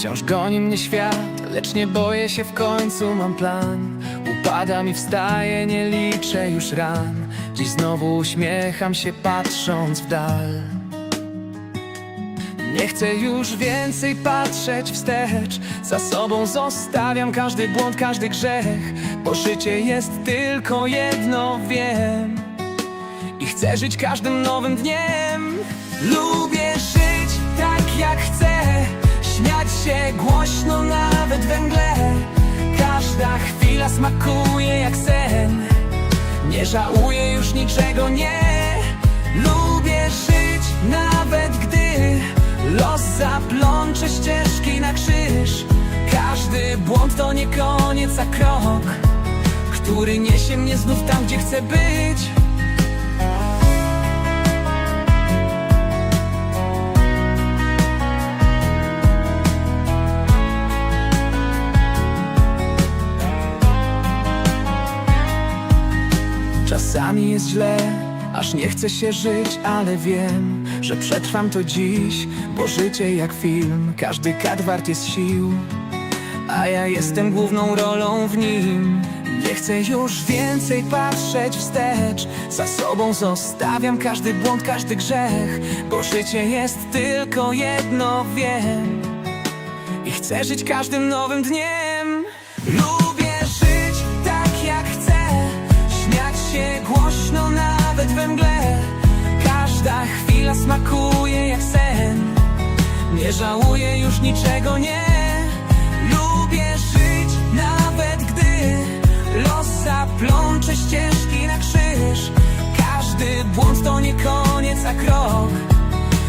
Wciąż goni mnie świat, lecz nie boję się w końcu mam plan. Upadam i wstaję, nie liczę już ran. Dziś znowu uśmiecham się patrząc w dal. Nie chcę już więcej patrzeć wstecz. Za sobą zostawiam każdy błąd, każdy grzech Bo życie jest tylko jedno, wiem. I chcę żyć każdym nowym dniem. Lubię żyć tak jak chcę Śmiać się głośno nawet we mgle Każda chwila smakuje jak sen. Nie żałuję już niczego, nie Lubię żyć nawet gdy Los zaplącze ścieżki na krzyż. Każdy błąd to nie koniec, a krok Który niesie mnie znów tam, gdzie chcę być Czasami jest źle, aż nie chce się żyć, ale wiem, że przetrwam to dziś, bo życie jak film, każdy kat wart jest sił, a ja jestem główną rolą w nim. Nie chcę już więcej patrzeć wstecz, za sobą zostawiam każdy błąd, każdy grzech, bo życie jest tylko jedno, wiem. I chcę żyć każdym nowym dniem Lubię chwila smakuje jak sen Nie żałuję już niczego, nie. Lubię żyć nawet gdy Los zaplącze ścieżki na krzyż. Każdy błąd to nie koniec, a krok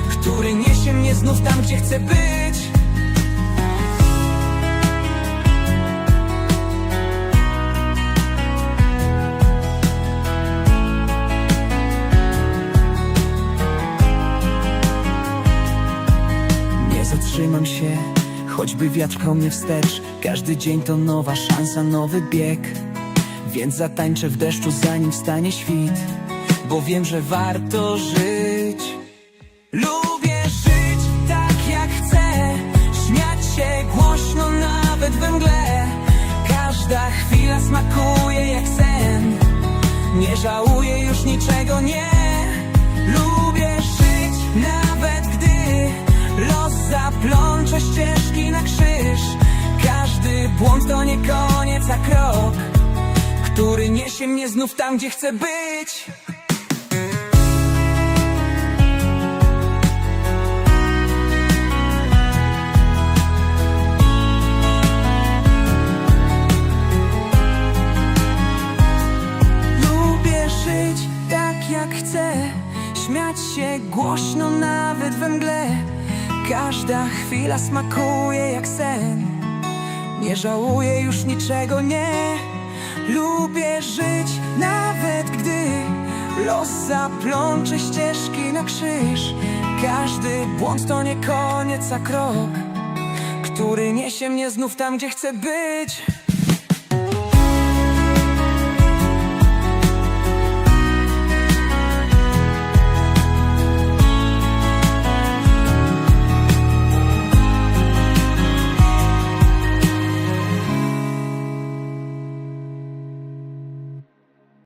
Który niesie mnie znów tam, gdzie chcę być Nie zatrzymam się, choćby wiatr pchał mnie wstecz. Każdy dzień to nowa szansa, nowy bieg. Więc zatańczę w deszczu zanim wstanie świt. Bo wiem, że warto żyć. Lubię żyć tak jak chcę. Śmiać się głośno nawet we mgle. Każda chwila smakuje jak sen. Nie żałuję już niczego, nie to nie koniec, a krok Który niesie mnie znów tam, gdzie chcę być. Lubię żyć tak jak chcę Śmiać się głośno nawet we mgle. Każda chwila smakuje jak sen Nie żałuję już niczego, nie Lubię żyć nawet gdy Los zaplącze ścieżki na krzyż. Każdy błąd to nie koniec, a krok Który niesie mnie znów tam, gdzie chcę być